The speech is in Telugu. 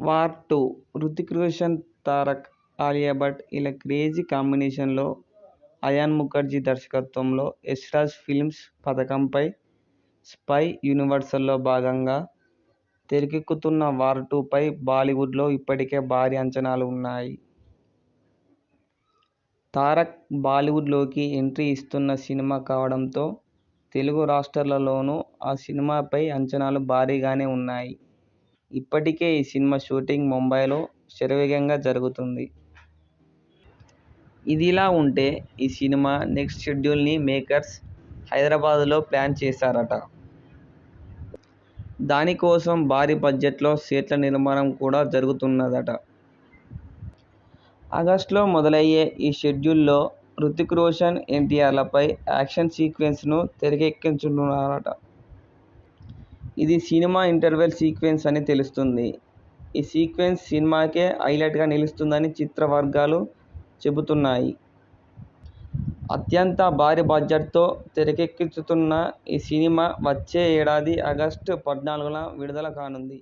వార్ టూ హృతిక్ రోషన్ తారక్ ఆలియా భట్ ఇలా క్రేజీ కాంబినేషన్లో అయాన్ ముఖర్జీ దర్శకత్వంలో యష్ రాజ్ ఫిల్మ్స్ పథకంపై స్పై యూనివర్స్లో భాగంగా తెరకెక్కుతున్న వార్ టూపై బాలీవుడ్లో ఇప్పటికే భారీ అంచనాలు ఉన్నాయి. తారక్ బాలీవుడ్లోకి ఎంట్రీ ఇస్తున్న సినిమా కావడంతో తెలుగు రాష్ట్రాలలోనూ ఆ సినిమాపై అంచనాలు భారీగానే ఉన్నాయి. ఇప్పటికే ఈ సినిమా షూటింగ్ ముంబైలో శరవేగంగా జరుగుతుంది. ఇదిలా ఉంటే ఈ సినిమా నెక్స్ట్ షెడ్యూల్ని మేకర్స్ హైదరాబాద్లో ప్లాన్ చేశారట. దాని కోసం భారీ బడ్జెట్లో సెట్ల నిర్మాణం కూడా జరుగుతున్నదట. ఆగస్టులో మొదలయ్యే ఈ షెడ్యూల్లో హృతిక్ రోషన్ ఎన్టీఆర్లపై యాక్షన్ సీక్వెన్స్ను తెరకెక్కించనున్నారట. ఇది సినిమా ఇంటర్వెల్ సీక్వెన్స్ అని తెలుస్తుంది. ఈ సీక్వెన్స్ సినిమాకే హైలైట్గా నిలుస్తుందని చిత్ర వర్గాలు చెబుతున్నాయి. అత్యంత భారీ బడ్జెట్తో తెరకెక్కించుతున్న ఈ సినిమా వచ్చే ఏడాది ఆగస్టు పద్నాలుగున విడుదల కానుంది.